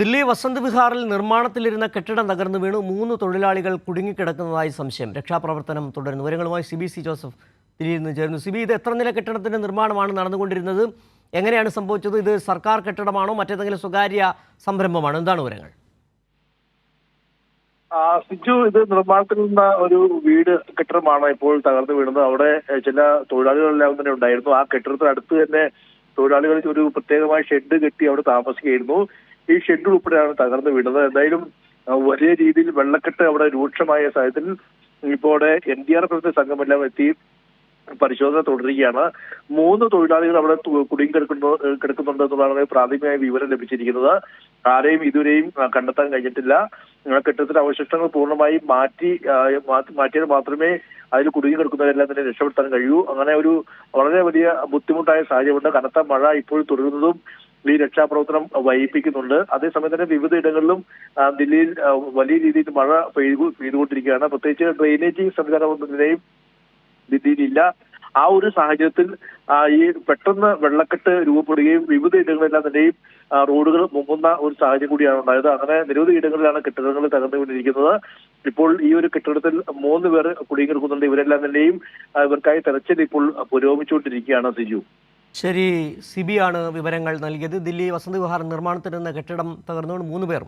ദില്ലി വസന്ത് വിഹാറിൽ നിർമ്മാണത്തിലിരുന്ന കെട്ടിടം തകർന്നു വീണു മൂന്ന് തൊഴിലാളികൾ കുടുങ്ങിക്കിടക്കുന്നതായി സംശയം. രക്ഷാപ്രവർത്തനം തുടരുന്നു. വിവരങ്ങളുമായി സി ബി സി ജോസഫ് ദില്ലിയിൽ നിന്ന് ചേർന്നു സിബി ഇത് എത്ര നില കെട്ടിടത്തിന്റെ നിർമ്മാണമാണ് നടന്നുകൊണ്ടിരുന്നത്? എങ്ങനെയാണ് സംഭവിച്ചത്? ഇത് സർക്കാർ കെട്ടിടമാണോ മറ്റേതെങ്കിലും സ്വകാര്യ സംരംഭമാണോ? എന്താണ് വിവരങ്ങൾ? സിജു ഇത് നിർമ്മാണത്തിൽ നിന്ന ഒരു വീട് കെട്ടിടമാണ് ഇപ്പോൾ തകർന്നു വീണത്. അവിടെ ചില തൊഴിലാളികളെല്ലാം തന്നെ ഉണ്ടായിരുന്നു. ആ കെട്ടിടത്തിനടുത്ത് തന്നെ തൊഴിലാളികൾ ഒരു പ്രത്യേകമായ ഷെഡ് കെട്ടി അവിടെ താമസിക്കുകയായിരുന്നു. ഈ ഷെഡ് ഉൾപ്പെടെയാണ് തകർന്നു വീണത്. എന്തായാലും വലിയ രീതിയിൽ വെള്ളക്കെട്ട് അവിടെ രൂക്ഷമായ സാഹചര്യത്തിൽ ഇപ്പോൾ അവിടെ എൻ ഡി ആർ എഫ് സംഘമെല്ലാം എത്തി. പരിശോധന തുടരുകയാണ്. മൂന്ന് തൊഴിലാളികൾ അവിടെ കുടുങ്ങിക്കിടക്കുന്നു കുടുങ്ങി കിടക്കുന്നു കിടക്കുന്നുണ്ട് എന്നുള്ളതാണ് പ്രാഥമികമായ വിവരം ലഭിച്ചിരിക്കുന്നത്. ആരെയും ഇതുവരെയും കണ്ടെത്താൻ കഴിഞ്ഞിട്ടില്ല. കെട്ടിടത്തിന് അവശിഷ്ടങ്ങൾ പൂർണമായി മാറ്റി മാറ്റിയാൽ മാത്രമേ അതിൽ കുടുങ്ങി കിടക്കുന്നവരെല്ലാം തന്നെ രക്ഷപ്പെടുത്താൻ കഴിയൂ. അങ്ങനെ ഒരു വളരെ വലിയ ബുദ്ധിമുട്ടായ സാഹചര്യമുണ്ട്. കനത്ത മഴ ഇപ്പോൾ തുടരുന്നതും ഈ രക്ഷാപ്രവർത്തനം വൈകിപ്പിക്കുന്നുണ്ട് അതേസമയം തന്നെ വിവിധ ഇടങ്ങളിലും ദില്ലിയിൽ വലിയ രീതിയിൽ മഴ പെയ്തു പെയ്തുകൊണ്ടിരിക്കുകയാണ്. പ്രത്യേകിച്ച് ഡ്രെയിനേജ് സംവിധാനത്തിന്റെയും ദില്ലിയിലില്ല ആ ഒരു സാഹചര്യത്തിൽ ഈ പെട്ടെന്ന് വെള്ളക്കെട്ട് രൂപപ്പെടുകയും വിവിധ ഇടങ്ങളിലെല്ലാം തന്നെയും റോഡുകൾ മുങ്ങുന്ന ഒരു സാഹചര്യം കൂടിയാണ് ഉണ്ടായത്. അങ്ങനെ നിരവധി ഇടങ്ങളിലാണ് കെട്ടിടങ്ങൾ തകർന്നുകൊണ്ടിരിക്കുന്നത്. ഇപ്പോൾ ഈ ഒരു കെട്ടിടത്തിൽ മൂന്ന് പേർ കുടുങ്ങിക്കിടക്കുന്നുണ്ട്. ഇവരെല്ലാം തന്നെയും ഇവർക്കായി തെരച്ചിൽ ഇപ്പോൾ പുരോഗമിച്ചുകൊണ്ടിരിക്കുകയാണ് സിജു. ശരി സിബിയാണ് വിവരങ്ങൾ നൽകിയത്. ദില്ലി വസന്ത് വിഹാർ നിർമ്മാണത്തിലിരുന്ന കെട്ടിടം തകർന്നുകൊണ്ട് മൂന്ന് പേർ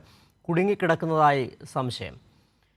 കുടുങ്ങിക്കിടക്കുന്നതായി സംശയം.